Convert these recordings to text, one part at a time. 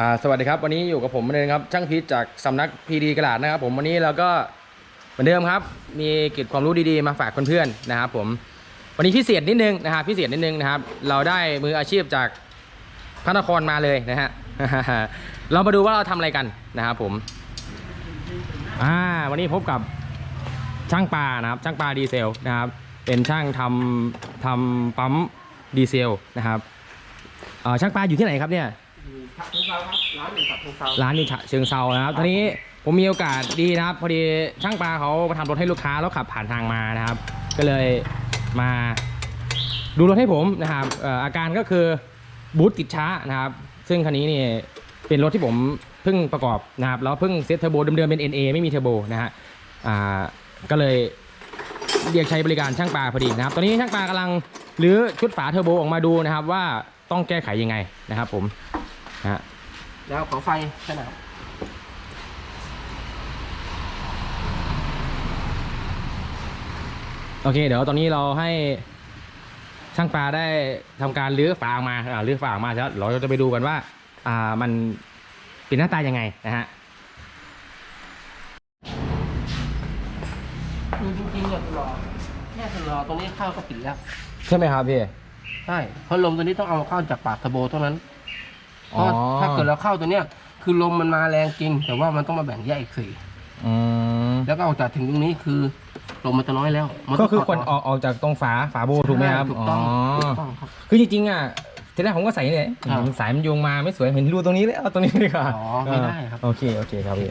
อ่าสวัสดีครับ วันนี้อยู่กับผมเหมือนเดิมครับช่างพีชจากสำนักพีดีกระดาษนะครับ ผมวันนี้เราก็เหมือนเดิมครับ มีกิจความรู้ดีๆมาฝากเพื่อนๆนะครับผมวันนี้พิเศษนิดนึงนะครับพิเศษนิดนึงนะครับ เราได้มืออาชีพจากพระนครมาเลยนะฮะเรามาดูว่าเราทำอะไรกันนะครับผมอ่าวันนี้พบกับช่างปลานะครับช่างปลาดีเซลนะครับเป็นช่างทำทำปั๊มดีเซลนะครับช่างปลาอยู่ที่ไหนครับเนี่ย ผักทุงเซาครับร้านหนึ่งผักทุงเซาร้านอยู่ฉะเชิงเซานะครับทีนี้ผมมีโอกาสดีนะครับ พอดีช่างปลาเขามาทำรถให้ลูกค้าแล้วขับผ่านทางมานะครับ ก็เลยมาดูรถให้ผมนะครับอาการก็คือบูทติดช้านะครับ ซึ่งคันนี้นี่เป็นรถที่ผมเพิ่งประกอบนะครับแล้วเพิ่งเซตเทอร์โบเดิมๆเป็น NA ไม่มีเทอร์โบนะฮะก็เลยเรียกใช้บริการช่างปลาพอดีนะครับ ตอนนี้ช่างปลากำลังรื้อชุดฝาเทอร์โบออกมาดูนะครับว่าต้องแก้ไขยังไงนะครับผม ฮะแล้วขอไฟแค่ไหนครับโอเค เดี๋ยวตอนนี้เราให้ช่างปลาได้ทำการรื้อฝาออกมาอ่ารื้อฝาออกมาแล้วเราจะไปดูกันว่า อ่ามันเป็นหน้าตายังไงนะฮะคือจริงๆเนี่ยคุณรอแค่คุณรอตรงนี้เข้าก็ปิดแล้ว ใช่ไหมครับพี่ ใช่เพราะลมตัวนี้ต้องเอาเข้าจากปากเทอร์โบเท่านั้น เพอ๋อราะถ้าเกิดเราเข้าตัวเนี้ยคือลมมันมาแรงจริง แต่ว่ามันต้องมาแบ่งแยกอีกสี่อืมแล้วก็ออกจากถึงตรงนี้คือลมมันจะน้อยแล้วมันก็ต้งคือถดควรออกออกจากตรงฝาฝาโบถูกไหมครับถูกต้องอ๋อถูกต้องครับคือจริงๆอะทีแรกผมก็ใส่เนี่ยครับสายมันโยงมาไม่สวยเห็นรูตรงนี้เลยเอาตรงนี้ดีกว่าอ๋อไม่ได้ครับโอเคโอเคครับพี่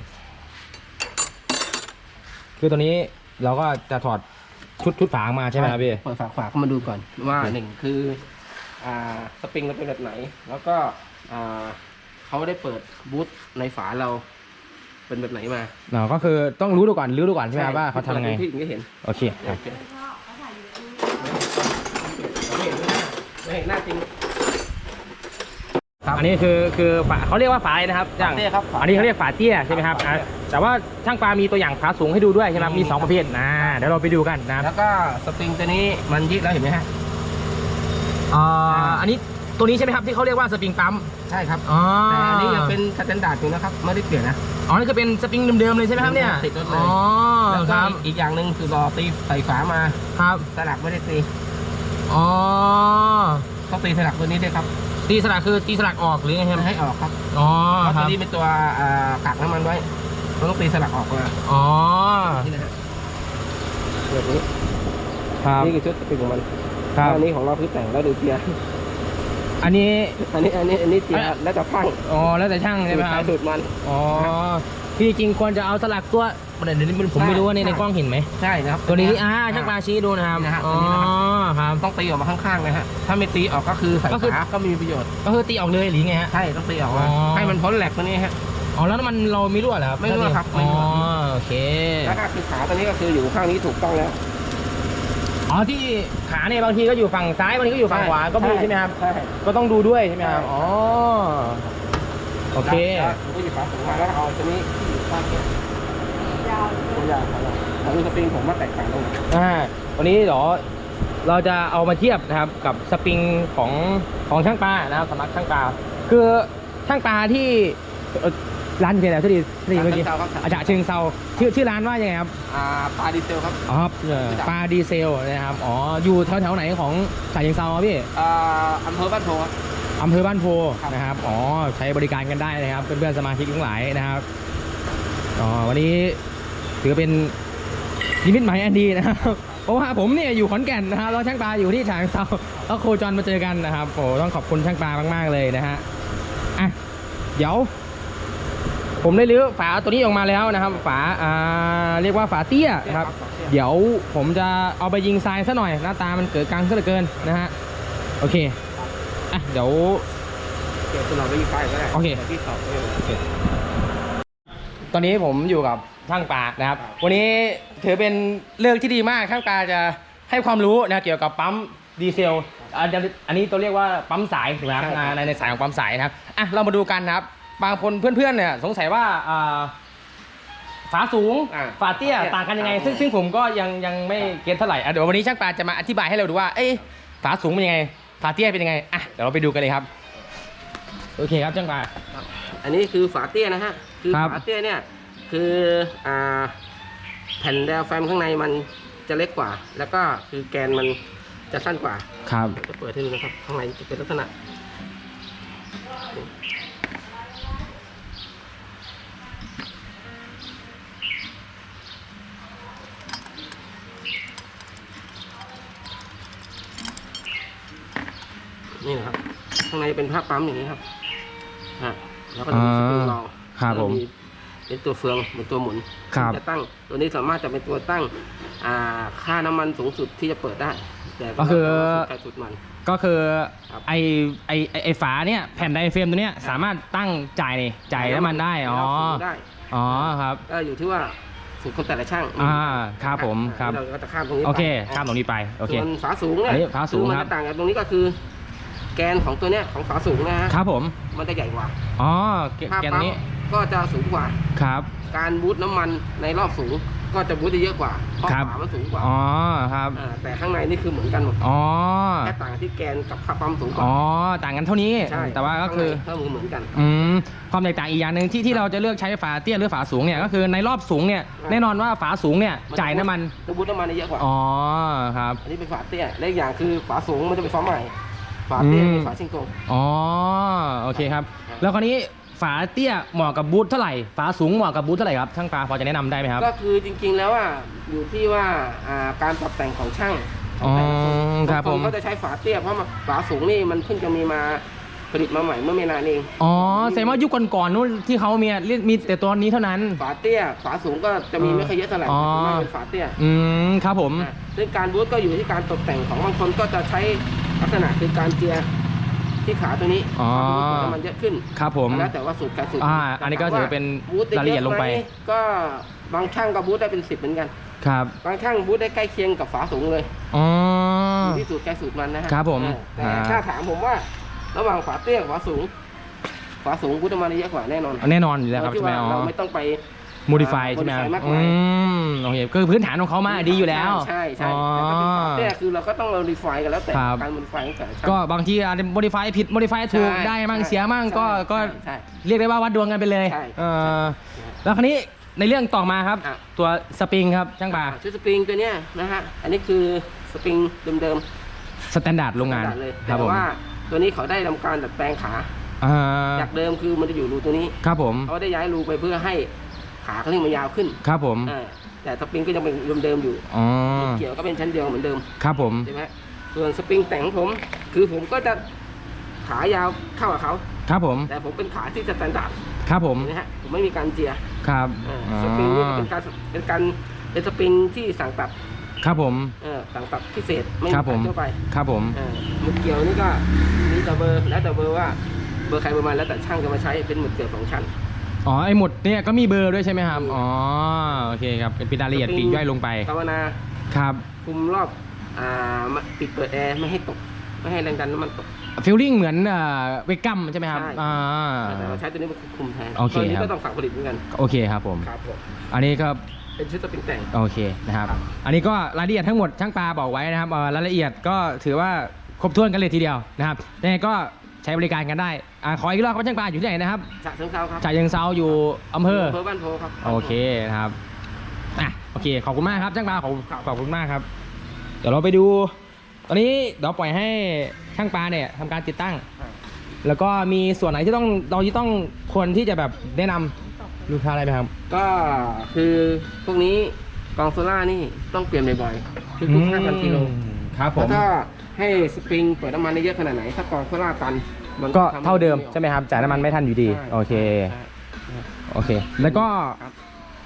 คือตัวนี้เราก็จะถอดชุดชุดฝาออกมาใช่ไหมครับพี่เปิดฝาขวาเข้ามาดูก่อนว่าหนึ่งคืออ่า สปริงมันเป็นแบบไหน แล้วก็อ่าเขาได้เปิดบูธในฝาเราเป็นแบบไหนมาเนาะก็คือต้องรู้ดูก่อนรู้ดูก่อนใช่ไหมครับว่าเขาทำยังไงพี่ถึงจะเห็นโอเคครับไม่เห็นหน้าจริงอันนี้คือคือฝาเขาเรียกว่าฝาอะไรนะครับช่างเต้ครับอันนี้เขาเรียกฝาเตี้ยใช่ไหมครับฝาอะเตี้ยแต่ว่าช่างปลามีตัวอย่างฝาสูงให้ดูด้วยใช่ไหมครับมีมีสองประเภทนะเดี๋ยวเราไปดูกันนะครับแล้วก็สปริงตัวนี้มันยืดแล้วเห็นไหมฮะ อ่าอันนี้ตัวนี้ใช่ไหมครับที่เขาเรียกว่าสปริงปั๊มใช่ครับอ๋อแต่อันนี้ยังเป็นสแตนดาร์ดอยู่นะครับไม่ได้เปลี่ยนนะอ๋อนี่คือเป็นสปริงเดิมๆเลยใช่ไหมครับเนี่ยติดรถเลยอ๋อแล้วคก็รับอีกอย่างหนึ่งคือรอตีใส่ฝามาครับสลักไม่ได้ตีอ๋อต้องตีสลักตัวนี้ด้วยครับ ตีสลักคือตีสลักออกหรือไงครับให้ออกครับอ๋อเพราะคตัวรับนี้เป็นตัวอ่ากักน้ำมันไว้เราต้องตีสลักออกมาอ๋อนี่นะฮะแบบนี้ครับนี่คือชุดสปริงของมัน ครับ อันนี้ของเราคือแต่งแล้วดูเจียร์อันนี้ อันนี้อันนี้อันนี้เจียร์แล้วจะพังอ๋อแล้วแต่ช่างใช่ไหมสูตรคใครรับสูตรมัน อ๋อที่จริงควรจะเอาสลักตัวเดี๋ยวนี้ผมไม่รู้ว่าในในกล้องเห็นไหมใช่นะครับ ตัวนี้อ่าช่างปลาชี้ดูนะครับนะฮะอ๋อตัวนี้นะครับ ครับ ต้องตีออกมาข้างๆนะฮะ ถ้าไม่ตีออกก็คือใส่ก็คือฝาก็ไมมีประโยชน์ ก็คือตีออกเลยหรือไงฮะ ใช่ ต้องตีออกมาอ๋อ ให้มันพ้นแหลกตัวนี้ฮะ อ๋อแล้วมันเราไม่รั่วเหรอครับไม่รั่วครับไม่อ๋อรั่ว โอเคแล้วก็คือขาตัวนี้ก็คืออยู่ข้างนี้ถูกต้องแล้ว อ๋อที่ขาเนี่ยบางทีก็อยู่ฝั่งซ้ายบางทีก็อยู่ฝั่งขวาก็มีใช่ไหมครับ ใช่ก็ต้องดูด้วยใช่ไหมครับใช่อ๋อ โอเคแล้วผมก็หยิบฝาถุงมาแล้วเอาตัวนี้ที่อยู่ข้างนี้ยาวตัวยาวของเราของสปริงผมมาแตกต่างตรงไหนอ่าวันนี้เดี๋ยวเราจะเอามาเทียบนะครับกับสปริงของของช่างปลานะครับสำนักช่างปลาคือช่างปลาที่เอ่อ ร้านอยู่ที่ไหนที่ดีที่ดีเมื่อกี้เซาครับอาจารย์เชิงเซาชื่อชื่อร้านว่ายังไงครับอ่าปลาดีเซลครับอ๋อเอ่อปลาดีเซลนะครับอ๋ออยู่แถวแถวๆไหนของฉะเชิงเซาครับพี่อ่าอำเภอบ้านโพครับ อำเภอบ้านโพครับ นะครับอ๋อใช้บริการกันได้นะครับเพื่อนๆสมาชิกทั้งหลายนะครับอ๋อวันนี้ถือเป็นนิมิตหมายอันดีนะครับเพราะว่าผมเนี่ยอยู่ขอนแก่นนะครับแล้วช่างปลาอยู่ที่ฉะเชิงเซาแล้วโคจรมาเจอกันนะครับโอ้ต้องขอบคุณช่างปลามากๆเลยนะฮะอะเดี๋ยว ผมได้รื้อฝาตัวนี้ออกมาแล้วนะครับ ฝาอ่าเรียกว่าฝาเตี้ยนะครับ เดี๋ยวผมจะเอาไปยิงทรายซะหน่อยหน้าตามันเกิดกลางซะเหลือเกินนะฮะโอเคอะเดี๋ยวเดี๋ยวคุณเราไปยิงไฟก็ได้โอเคดี๋ยวพี่ตอบให้ตอนนี้ผมอยู่กับช่างปลานะครับ วันนี้ถือเป็นเรื่องที่ดีมากช่างปลาจะให้ความรู้นะเกี่ยวกับปั๊มดีเซลอันอันนี้ตัวเรียกว่าปั๊มสายถูกไหมครับอ่าในในสายของปั๊มสายนะครับอะเรามาดูกันนะครับ บางคนเพื่อนๆเนี่ยสงสัยว่าอ่าฝาสูงอ่าฝาเตี้ยต่างกันยังไง ซึ่งซึ่งผมก็ยังยังไม่เก็ตเท่าไหร่อะเดี๋ยววันนี้ช่างปลาจะมาอธิบายให้เราดูว่าเอ้ยฝาสูงเป็นยังไงฝาเตี้ยเป็นยังไงอะเดี๋ยวเราไปดูกันเลยครับ โอเคครับช่างปลา อันอันนี้คือฝาเตี้ยนะฮะ คือครับ ฝาเตี้ยเนี่ยคืออ่าแผ่นแดวแฟมข้างในมันจะเล็กกว่า แล้วก็คือแกนมันจะสั้นกว่า ครับ จะเปิดให้ดูนะครับ ข้างในจะเป็นลักษณะางในเป็นผ้าปั๊มอย่างนี้ครับฮะแล้วก็จะมีสปริงรองครับแล้วผมเป็นตัวเฟืองเป็นตัวหมุนครับจะตั้ง ตัวนี้สามารถจะเป็นตัวตั้ง อ่า ค่าน้ำมันสูงสุดที่จะเปิดได้ แต่ก็คือสุดการสุดมันก็คือครับไอไอไอ้ไอฝาเนี่ยแผ่นไดเฟรมตัวเนี้ยสามารถตั้งจ่ายจ่ายน้ำมันได้อ๋อได้อ๋อครับก็อยู่ที่ว่าสูตรคนแต่ละช่างอ่าครับผมครับเราก็จะข้ามตรงนี้ไปโอเคข้ามตรงนี้ไปโอเคส่วนฝาสูงเนี่ยอันนี้ฝาสูงคือมันครับจะต่างกันตรงนี้ก็คือ แกนของตัวเนี้ยของฝาสูงนะฮะครับผม มันจะใหญ่กว่าอ๋อแกผ้าแกนปั๊มนี้ก็จะสูงกว่า ครับ การบูตน้ำมันในรอบสูงก็จะบูตได้เยอะกว่าเพราะครับ ฝามันสูงกว่าอ๋อครับาแต่ข้างในนี่คือเหมือนกันหมดอ๋อแค่ต่างที่แกนกับผ้าปั๊มสูงกว่าอ๋อต่างกันเท่านี้ ใช่แต่ว่าก็คือ ข้างในก็เหมือนกัน อืมความแตกต่างอีกอย่างหนึ่งที่ที่เราจะเลือกใช้ฝาเตี้ยหรือฝาสูงเนี่ยก็คือในรอบสูงเนี่ยครับแน่นอนว่าฝาสูงเนี่ยจ่ายน้ำมันจะบูตน้ำมันได้เยอะกว่า อ๋อครับ อันนี้เป็นฝาเตี้ยและอีกอย่างคือฝาสูงมันจะเป็นฝาใหม่ ฝาเตี้ยอืมเป็นฝาชิงโกงอ๋อโอเคครับครับ แล้วคราวนี้ฝาเตี้ยเหมาะกับบูทเท่าไหร่ ฝาสูงเหมาะกับบูทเท่าไหร่ครับช่างปลาพอจะแนะนำได้ไหมครับก็คือจริงๆแล้วอะอยู่ที่ว่าอ่าการปรับแต่งของช่างอ๋อของแต่ละครับบางผมนเขาจะใช้ฝาเตี้ยเพราะว่าฝาสูงนี่มันเพิ่งจะมีมาผลิตมาใหม่เมื่อไม่นานเอง อ๋อแสดงว่ายุคก่อนๆนู้นที่เขามีเรียกมีแต่ตัวนี้เท่านั้น ฝาเตี้ย ฝาสูงก็จะมีไม่ค่อยเยอะเท่าไหร่อ๋อ ส่วนมากเป็นฝาเตี้ยอืมครับผมนะซึ่งการบูทก็อยู่ที่การตกแต่งของบางคนก็จะใช้ ลักษณะคือการเจียร์ที่ขาตัวนี้อ๋อบูทมันเยอะขึ้นครับผม แล้วแต่ว่าสูตรการสูตรอ่า อันนี้ก็ถือเป็นบูทได้รายละเอียดลงไปหมก็บางช่างก็บูทได้เป็นสิบเหมือนกัน ครับ บางช่างบูทได้ใกล้เคียงกับฝาสูงเลยอ๋อ อยู่ที่สูตรใกล้สูตรมันนะฮะครับผมเออแต่อ่า ถ้าถามผมว่า ระหว่างฝาเตี้ยกับฝาสูง ฝาสูงบูทน้ำมันได้เยอะกว่าแน่นอนแน่นอนอยู่แล้วครับโดยที่ใช่ไหมว่าอ๋อ เราไม่ต้องไป modify ใช่ไหมครับ modify มากอืมายมโอเคคือพื้นฐานของเขามาดีอยู่แล้ว ใช่ใช่อ๋อแต่ถ้าเป็นฝาเตี้ยคือเราก็ต้อง modify กันแล้วแต่ครับ การ modify ของแต่ละช่าง ก็บางทีอาจจะ modify ผิด modify ถูก ใช่ได้มั่งใช่เสียมั่งก็ใช่ก็ใช่เรียกได้ว่าวัดดวงกันไปเลยใช่เออแล้วคราวนี้ในเรื่องต่อมาครับ อะ ตัวสปริงครับช่างปลาชุดสปริงตัวเนี้ยนะฮะ อันนี้คือสปริงเดิมสแตนดาร์ดๆโรงงานเลยคแต่รับผมว่าตัวนี้เขาได้ทำการดัดแปลงขา อ่าจากเดิมคือมันจะอยู่รูตัวนี้ ครับผม เขาได้ย้ายรูไปเพื่อให้ ขาเขาเรียกมันยาวขึ้นครับผมอ่าแต่สปริงก็ยังเป็นเดิมๆอยู่อ๋อเกี่ยวก็เป็นชั้นเดียวเหมือนเดิมครับผมใช่ไหมส่วนสปริงแต่งของผม คือผมก็จะขายาวเข้ากับเขาครับผม แต่ผมเป็นขาที่สแตนดาร์ดครับผมนะฮะผมไม่มีการเจียครับอ่าอ๋อสปริงนี่ก็เป็นการเป็นการเป็นสปริงที่สั่งตัดครับผมเออสั่งตัดพิเศษไม่ครับผมขายทั่วไปครับผมเออหมุดเกี่ยวนี่ก็มีแต่เบอร์แล้วแต่เบอร์ว่าเบอร์ใครเบอร์มันแล้วแต่ช่างจะมาใช้เป็นหมุดเกี่ยวสองชั้น อ๋อไอหมุดเนี่ยก็มีเบอร์ด้วยใช่ไหมครับ อ๋อโอเคครับเป็นรายละเอียดปลีกย่อยลงไปภาวนาครับ คุมรอบอ่ามาปิดเปิดแอร์ไม่ให้ตก ไม่ให้แรงดันน้ำมันตกฟิลลิ่งเหมือนเอ่อเวกัมใช่ไหมครับใช่อ่าแต่เราใช้ตัวนี้มาคุมแทนโอเคตัวนี้ครับก็ต้องสั่งผลิตเหมือนกันโอเคครับผมครับผมอันนี้ก็เป็นชุดสปริงแต่งโอเคนะครับ อันนี้ก็รายละเอียดทั้งหมดช่างปลาบอกไว้นะครับเอ่อรายละเอียดก็ถือว่าครบถ้วนกันเลยทีเดียวนะครับยังไงก็ใช้บริการกันได้อ่าขออีกรอบครับช่างปลาอยู่ที่ไหนนะครับฉะเชิงเซาครับจ่ายังเซาอยู่อำเภออำเภอบ้านโพครับโอเคนะครับอะโอเคขอบคุณมากครับช่างปลาขอบครับขอบคุณมากครับ เดี๋ยวเราไปดู ตอนนี้เดี๋ยวปล่อยให้ช่างปลาเนี่ยทำการติดตั้ง แล้วก็มีส่วนไหนที่ต้องเราที่ต้องควรที่จะแบบแนะนำลูกค้าอะไรไหมครับ ก็คือพวกนี้กองโซล่านี่ต้องเปลี่ยนบ่อยๆทุกๆห้าพันกิโลครับผแล้มวก็ให้สปริงเปิดน้ำมันได้เยอะขนาดไหน ถ้ากองโซล่าตัน มันก็ทำให้เท่าเดิมออกใช่ไหมครับจ่ายน้ำมันไม่ทันอยู่ดี ใช่โอเคใช่โอเค แล้วก็ครับ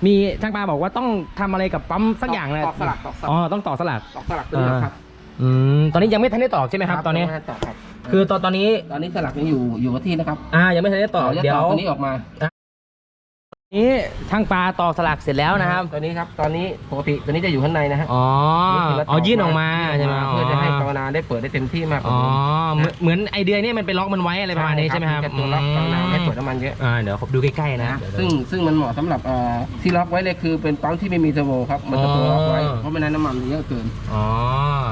มีช่างปลาบอกว่าต้องทำอะไรกับปั๊มสักอย่างนะตอกสลักตอกสลักอ๋อต้องต่อสลัก ตอกสลักตัวนี้ครับอืมตอนนี้ยังไม่ทันได้ตอกใช่ไหมครับ ตอนนี้ยังไม่ได้ตอกครับคือตอนตอนนี้ตอนนี้สลักยังอยู่อยู่กับที่นะครับอ่ายังไม่ทันได้ตอกราจะเดี๋ยวตัวนี้ออกมา นี้ช่างปลาตอกสลักเสร็จแล้วนะครับ ตัวนี้ครับ ตอนนี้ปกติตัวนี้จะอยู่ข้างในนะฮะ อ๋อนี่คือ๋อยื่นออกมายื่นใช่ไหมเพื่อจะให้ภาวนาได้เปิดได้เต็มที่มากกอ๋ว่าอนี้เหมือนเหมือนไอเดียเนี่ยมันไปล็อกมันไว้อะไรประมาณนี้ใช่ไหมครับจะตัวล็อกภาวนาให้เปิดน้ำมันเยอะ อ่า เดี๋ยวผมดูใกล้ๆนะ ซึ่งซึ่งมันเหมาะสำหรับเอ่อที่ล็อกไว้เลยคือเป็นปั๊มที่ไม่มีเทอร์โบครับ มันจะตัวล็อกไว้อ๋อเพราะไม่นั้นน้ำมันมันเยอะเกิน อ๋อ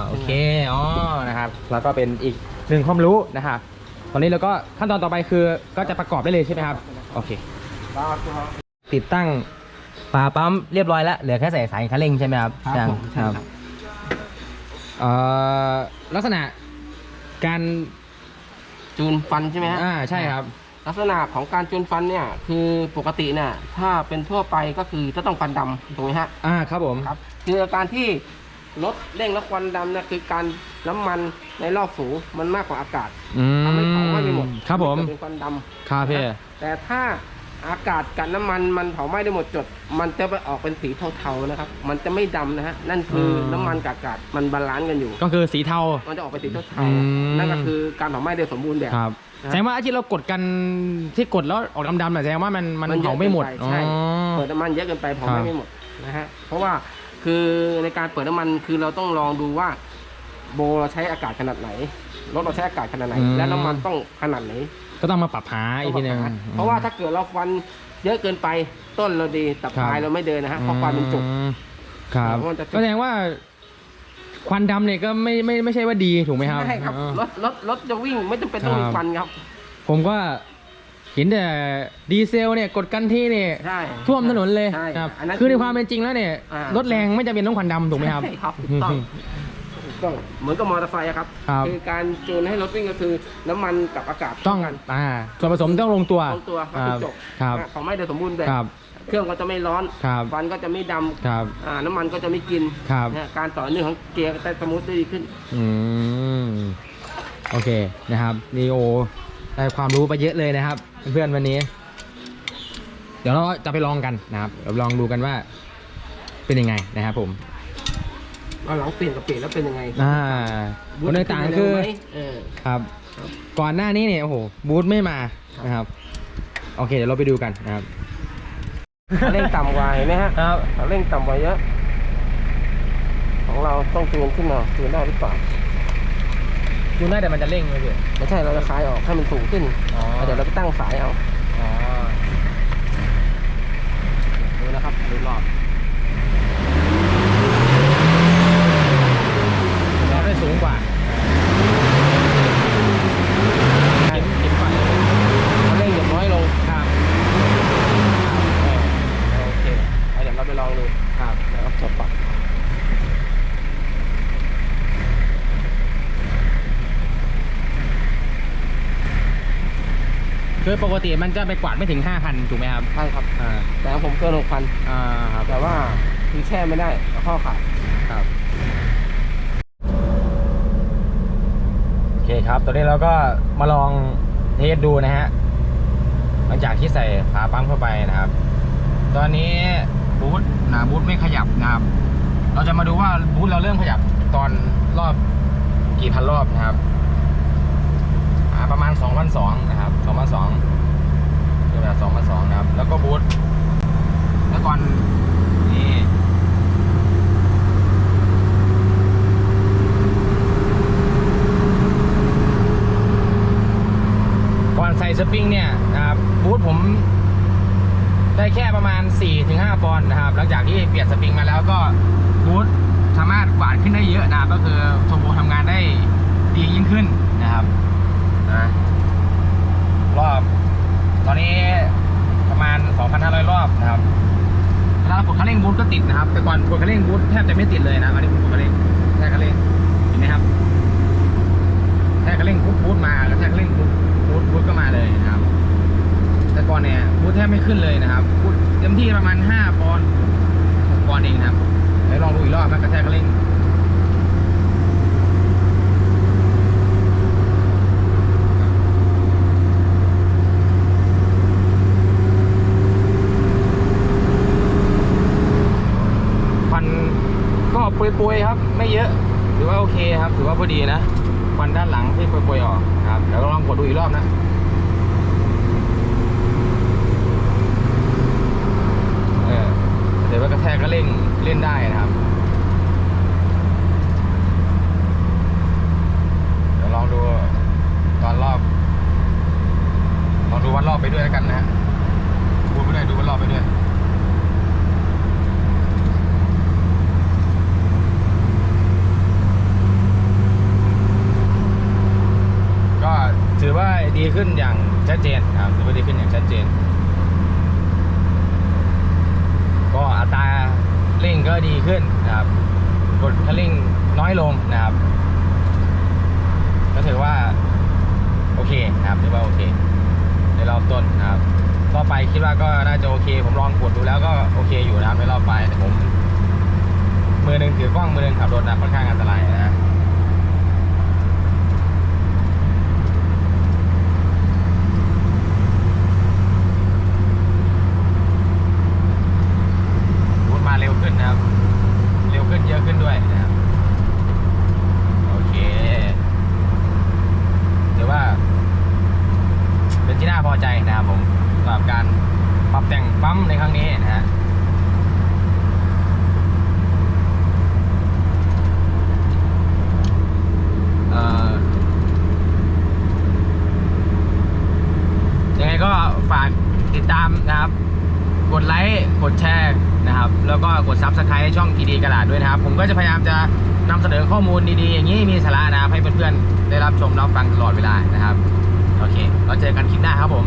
โอเค อ๋อ นะครับ แล้วก็เป็นอีกหนึ่งความรู้นะครับตอนนี้เราก็ขั้นตอนต่อไปคือก็จะประกอบได้เลยใช่ไหมครับ โอเคครับ ติดตั้งฝาปั๊มเรียบร้อยแล้วเหลือแค่ใส่สายคันเร่งใช่ไหมครับครับช่างผมใช่ครับเอ่อลักษณะการจูนฟันใช่ไหมฮะอ่าใช่ครับ ลักษณะของการจูนฟันเนี่ย คือปกติเนี่ยถ้าเป็นทั่วไปก็คือจะต้องฟันดำถูกไหมฮะอ่าครับผมครับคือการที่รถเร่งแล้วควันดำเนี่ยคือการน้ำมันในรอบสูมันมากกว่าอากาศอืมทำให้เผาไหม้ไปหมดครับผมเกิดเป็นควันดำครับพี่แต่ถ้า อากาศกับน้ำมันมันเผาไหม้ได้หมดจด มันจะไปออกเป็นสีเทาๆนะครับ มันจะไม่ดำนะฮะนั่นคืออม น้ำมันกับอากาศมันบาลานซ์กันอยู่ ก็คือสีเทา มันจะออกเป็นสีเทาอืม ๆนั่นก็คือการเผาไหม้โดยสมบูรณ์แบบ ครับนะแสดงว่าไอ้ที่เรากดกันที่กดแล้วออกดำๆเนี่ยแสดงว่ามันมันมันเยอะเผาไม่หมดเกินไปใช่ อ๋อ เปิดน้ำมันเยอะเกินไปเผาคไหรัม้บไม่หมดนะฮะเพราะว่าคือในการเปิดน้ำมันคือเราต้องลองดูว่า โบเราใช้อากาศขนาดไหนรถเราใช้อากาศขนาดไหน และน้ำมันต้องขนาดไหน ก็ต้องมาปรับหาอีกทีหนึง เพราะว่าถ้าเกิดเราฟันเยอะเกินไปต้นเราดีแต่ปลายเราไม่เดินนะฮะเพราะควันมันจุก อืมครับเพราะมันจะจุก ก็แสดงว่า ควันดำเนี่ยก็ไม่ไม่ไม่ใช่ว่าดีถูกไหมครับใช่ครับอ๋อ รถรถรถจะวิ่งไม่จำเป็นต้องมีครับควันครับผมก็เห็นแต่ดีเซลเนี่ยกดกันที่เนี่ย ใช่ท่วมถนนเลยใช่ครับ อันนั้นคือในความเป็นจริงแล้วเนี่ยอ่ารถแรงไม่จำเป็นต้องควันดำถูกไหมครับ ใช่ครับถูกต้องถูก ต้องเหมือนกับมอเตอร์ไซค์อะครับครับ อการจูนให้รถวิ่งก็คือน้ำมันกับอากาศต้องเข้ากันอ่าส่วนผสมต้องลงตัวลงตัวคครัรับบจบครับนะของไม่โดยสมบูรณ์แบบครับ เครื่องก็จะไม่ร้อนครับฟันก็จะไม่ดครับำอ่าน้ำมันก็จะไม่กินครับ นะการต่อเนื่องของเกียร์ก็จะสมูทได้ดีขึ้น อืม โอเคนะครับนีโอได้ความรู้ไปเยอะเลยนะครับ เพื่อนๆวันนี้ เดี๋ยวเราจะไปลองกันนะครับเดี๋ยวลองดูกันว่า เป็นยังไงนะครับผม เอาหลังเปลี่ยนกับเปลี่ยนแล้วเป็นยังไงอ่าผลต่างๆคือเร็วไหมเออครับ ก่อนหน้านี้เนี่ยโอ้โหบูธไม่มานะครับ โอเคเดี๋ยวเราไปดูกันนะครับเร่งต่ำกว่าเห็นไหมฮะครับเราเร่งต่ำกว่าเยอะ ของเราต้องจูนขึ้นมาจูนได้หรือเปล่าดูน่าแต่มันจะเร่งไหมพี่ไม่ใช่เราจะคลายออกให้มันสูงขึ้นอ๋อแล้วเดี๋ยวเราไปตั้งสายเอาอ๋อดูนะครับดูรอบ เราได้สูง กว่าเก็บเก็บไฟเราเร่งหยดน้อยลงครับเออโอเคเอาเดี๋ยวเราไปลองดูครับแล้วก็จบปรับคือปกติมันจะไปกวาดไม่ถึง 5,000 ถูกไหมครับ ใช่ครับ อ่า แต่ของผมเกินหกพันอ่าครับแต่ว่าคือแช่ไม่ได้ข้อขาดครับ โอ เคครับ ตอนนี้เราก็มาลองเทสดูนะฮะ หลังจากที่ใส่ฝาปั๊มเข้าไปนะครับ ตอนนี้บูทนะบูทไม่ขยับนะครับ เราจะมาดูว่าบูทเราเริ่มขยับตอนรอบกี่พันรอบนะครับ ประมาณ2,002นะครับ2,002คือแบบ2,002นะครับ แล้วก็บูทแล้วก่อนนี่ ก่อนใส่สปริงเนี่ยนะครับบูทผมได้แค่ประมาณ 4-5 ปอนด์นะครับ หลังจากที่เปลี่ยนสปริงมาแล้วก็บูทสามารถกวาดขึ้นได้เยอะนะก็คือโทโบทำงานได้ดียิ่งขึ้นนะครับนะรอบ ตอนนี้ประมาณ 2,500 รอบนะครับเวลาเรากดคันเร่งบูทก็ติดนะครับ แต่ก่อนกดคันเร่งบูทแทบจะไม่ติดเลยนะอันนี้ผมกดคันเร่งแค่คันเร่งเห็นไหมครับแค่กระเร่งบูทมาแล้วแค่กระเร่งบบู ทบูดก็มาเลยนะครับ แต่ก่อนเนี่ยบูดแทบไม่ขึ้นเลยนะครับบูดเต็มที่ประมาณ5ปอนด์6ปอนด์เองนะครับเดี๋ยวลองดูอีกรอบนะกระแทกกระเร่งควันก็ปุยๆครับ ไม่เยอะถือว่าโอเคครับถือว่าพอดีนะควันด้านหลังที่ปุยๆออกนะครับเดี๋ยวลองกดดูอีกรอบนะ เออเดี๋ยวว่ากระแทกก็เล่นเล่ นได้นะครับ เดี๋ยวลองดูตอนรอบ ลองดูวันรอบไปด้วยแล้วกันนะฮะดูไปด้วยดูวันรอบไปด้วยก็ถือว่าดีขึ้นอย่างชัดเจนครับถือว่าดีขึ้นอย่างชัดเจน เร่งก็ดีขึ้นนะครับ กดคันเร่งน้อยลงนะครับ ก็ถือว่าโอเคนะครับถือว่าโอเคในรอบต้นนะครับต่อไปคิดว่าก็น่าจะโอเค ผมลองกดดูแล้วก็โอเคอยู่นะครับในรอบไปแต่ผมมือหนึ่งถือกล้องมือหนึ่งขับรถนะค่อนข้างอันตรายนะ พูดมาเร็วขึ้นนะครับ เร็วขึ้นเยอะขึ้นด้วยนะครับ โอเคถือว่า เป็นที่น่าพอใจนะครับผมสำหรับการปรับแต่งปั๊มในครั้งนี้นะฮะ เอ่อยังไงก็ฝากติดตามนะครับ กดไลค์ กดแชร์นะครับ แล้วก็กด Subscribe ช่องทีดีกระดาษด้วยนะครับ ผมก็จะพยายามจะนำเสนอข้อมูลดีๆ อย่างนี้มีสา้รับชมรับฟังตลอดเวลานะครับ โอเคเราเจอกันคลิปหน้าครับผม